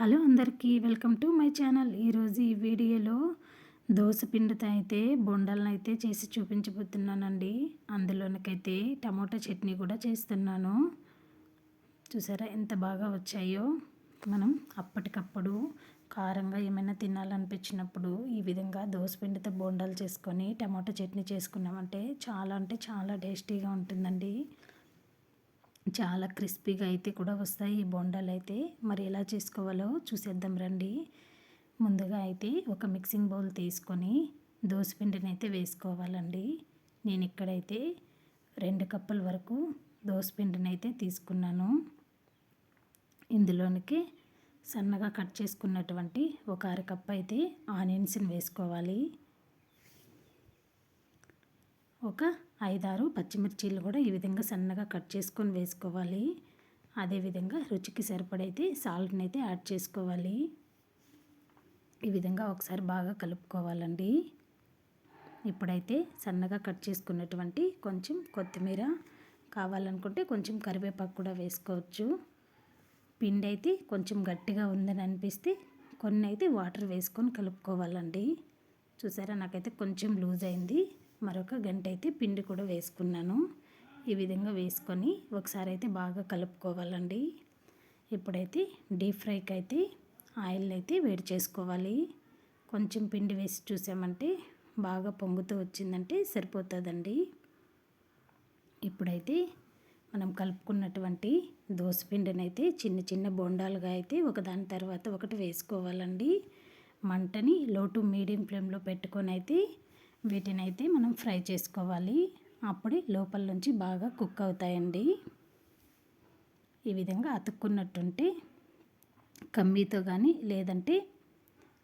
Hello అందరికీ welcome to my channel. ఈరోజు ఈ వీడియోలో దోశ పిండితో అయితే బొండాలను అయితే చేసి చూపించబోతున్నానండి. అందులోనికైతే టమోటా చట్నీ కూడా చేస్తున్నాను. చూసారా ఎంత బాగా వచ్చాయో. మనం అప్పటికప్పుడు కారంగా ఏమైనా తినాలనిపించినప్పుడు ఈ విధంగా దోశ పిండితో బొండాలు చేసుకొని టమాటా చట్నీ చేసుకున్నామంటే చాలా అంటే చాలా టేస్టీగా ఉంటుందండి. చాలా క్రిస్పీగా అయితే కూడా వస్తాయి ఈ బొండాలు అయితే. మరి ఎలా చేసుకోవాలో చూసేద్దాం రండి. ముందుగా అయితే ఒక మిక్సింగ్ బౌల్ తీసుకొని దోసపిండిని అయితే వేసుకోవాలండి. నేను ఇక్కడైతే రెండు కప్పుల వరకు దోసపిండిని అయితే తీసుకున్నాను. ఇందులోనికి సన్నగా కట్ చేసుకున్నటువంటి ఒక అరకప్పు అయితే ఆనియన్స్ని వేసుకోవాలి. ఒక ఐదారు పచ్చిమిర్చీలు కూడా ఈ విధంగా సన్నగా కట్ చేసుకొని వేసుకోవాలి. అదేవిధంగా రుచికి సరిపడైతే సాల్ట్ని అయితే యాడ్ చేసుకోవాలి. ఈ విధంగా ఒకసారి బాగా కలుపుకోవాలండి. ఇప్పుడైతే సన్నగా కట్ చేసుకున్నటువంటి కొంచెం కొత్తిమీర కావాలనుకుంటే కొంచెం కరివేపాకు కూడా వేసుకోవచ్చు. పిండి అయితే కొంచెం గట్టిగా ఉందని అనిపిస్తే కొన్ని అయితే వాటర్ వేసుకొని కలుపుకోవాలండి. చూసారా? నాకైతే కొంచెం లూజ్ అయింది. మరొక గంట అయితే పిండి కూడా వేసుకున్నాను. ఈ విధంగా వేసుకొని ఒకసారి అయితే బాగా కలుపుకోవాలండి. ఇప్పుడైతే డీప్ ఫ్రైకి అయితే ఆయిల్ అయితే వేడి చేసుకోవాలి. కొంచెం పిండి వేసి చూసామంటే బాగా పొంగుతూ వచ్చిందంటే సరిపోతుందండి. ఇప్పుడైతే మనం కలుపుకున్నటువంటి పిండిని అయితే చిన్న చిన్న బొండాలుగా అయితే ఒకదాని తర్వాత ఒకటి వేసుకోవాలండి. మంటని లో టు మీడియం ఫ్లేమ్లో పెట్టుకొని అయితే వీటిని అయితే మనం ఫ్రై చేసుకోవాలి. అప్పుడే లోపల నుంచి బాగా కుక్ అవుతాయండి. ఈ విధంగా అతుక్కున్నట్టుంటే కమ్మీతో కానీ లేదంటే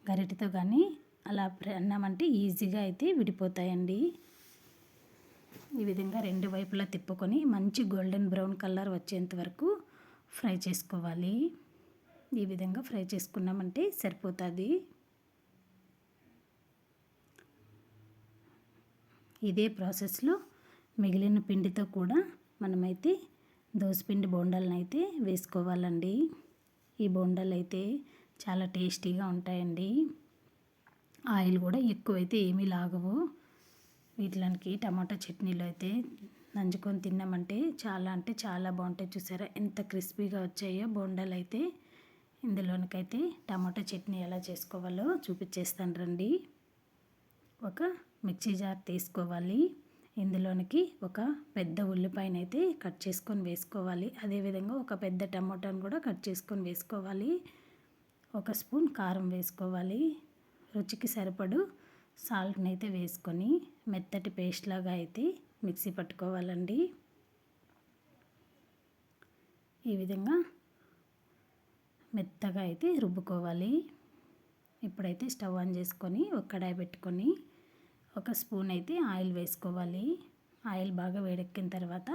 గరిటతో కానీ అలా అన్నామంటే ఈజీగా అయితే విడిపోతాయండి. ఈ విధంగా రెండు వైపులా తిప్పుకొని మంచి గోల్డెన్ బ్రౌన్ కలర్ వచ్చేంత వరకు ఫ్రై చేసుకోవాలి. ఈ విధంగా ఫ్రై చేసుకున్నామంటే సరిపోతుంది. ఇదే ప్రాసెస్లో మిగిలిన పిండితో కూడా మనమైతే దోసపిండి బోండాలను అయితే వేసుకోవాలండి. ఈ బోండాలు అయితే చాలా టేస్టీగా ఉంటాయండి. ఆయిల్ కూడా ఎక్కువైతే ఏమీ లాగవు. వీటిలోనికి టమాటా చట్నీలో అయితే నంచుకొని తిన్నామంటే చాలా అంటే చాలా బాగుంటాయి. చూసారా ఎంత క్రిస్పీగా వచ్చాయో బోండాలు అయితే ఇందులోనికైతే టమాటా చట్నీ ఎలా చేసుకోవాలో చూపించేస్తాను రండి. ఒక మిక్సీ జార్ తీసుకోవాలి. ఇందులోనికి ఒక పెద్ద ఉల్లిపాయను అయితే కట్ చేసుకొని వేసుకోవాలి. అదేవిధంగా ఒక పెద్ద టమాటాను కూడా కట్ చేసుకొని వేసుకోవాలి. ఒక స్పూన్ కారం వేసుకోవాలి. రుచికి సరిపడు సాల్ట్ని అయితే వేసుకొని మెత్తటి పేస్ట్ లాగా అయితే మిక్సీ పట్టుకోవాలండి. ఈ విధంగా మెత్తగా అయితే రుబ్బుకోవాలి. ఇప్పుడైతే స్టవ్ ఆన్ చేసుకొని ఒక కడాయి పెట్టుకొని ఒక స్పూన్ అయితే ఆయిల్ వేసుకోవాలి. ఆయిల్ బాగా వేడెక్కిన తర్వాత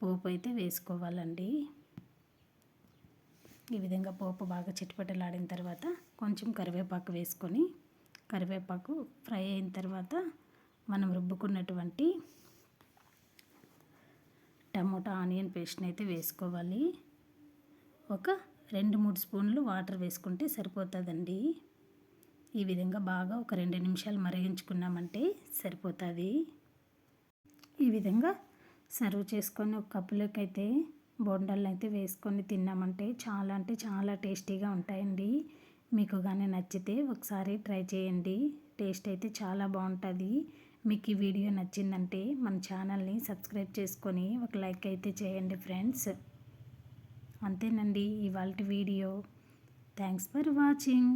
పోపు అయితే వేసుకోవాలండి. ఈ విధంగా పోపు బాగా చిట్టుపట్టలాడిన తర్వాత కొంచెం కరివేపాకు వేసుకొని కరివేపాకు ఫ్రై అయిన తర్వాత మనం రుబ్బుకున్నటువంటి టమోటా ఆనియన్ పేస్ట్ని అయితే వేసుకోవాలి. ఒక రెండు మూడు స్పూన్లు వాటర్ వేసుకుంటే సరిపోతుందండి. ఈ విధంగా బాగా ఒక రెండు నిమిషాలు మరిగించుకున్నామంటే సరిపోతుంది. ఈ విధంగా సర్వ్ చేసుకొని ఒక కప్పులోకి అయితే బొండాలను అయితే వేసుకొని తిన్నామంటే చాలా అంటే చాలా టేస్టీగా ఉంటాయండి. మీకు కానీ నచ్చితే ఒకసారి ట్రై చేయండి. టేస్ట్ అయితే చాలా బాగుంటుంది. మీకు ఈ వీడియో నచ్చిందంటే మన ఛానల్ని సబ్స్క్రైబ్ చేసుకొని ఒక లైక్ అయితే చేయండి ఫ్రెండ్స్. అంతేనండి ఇవాళ వీడియో. Thanks for watching.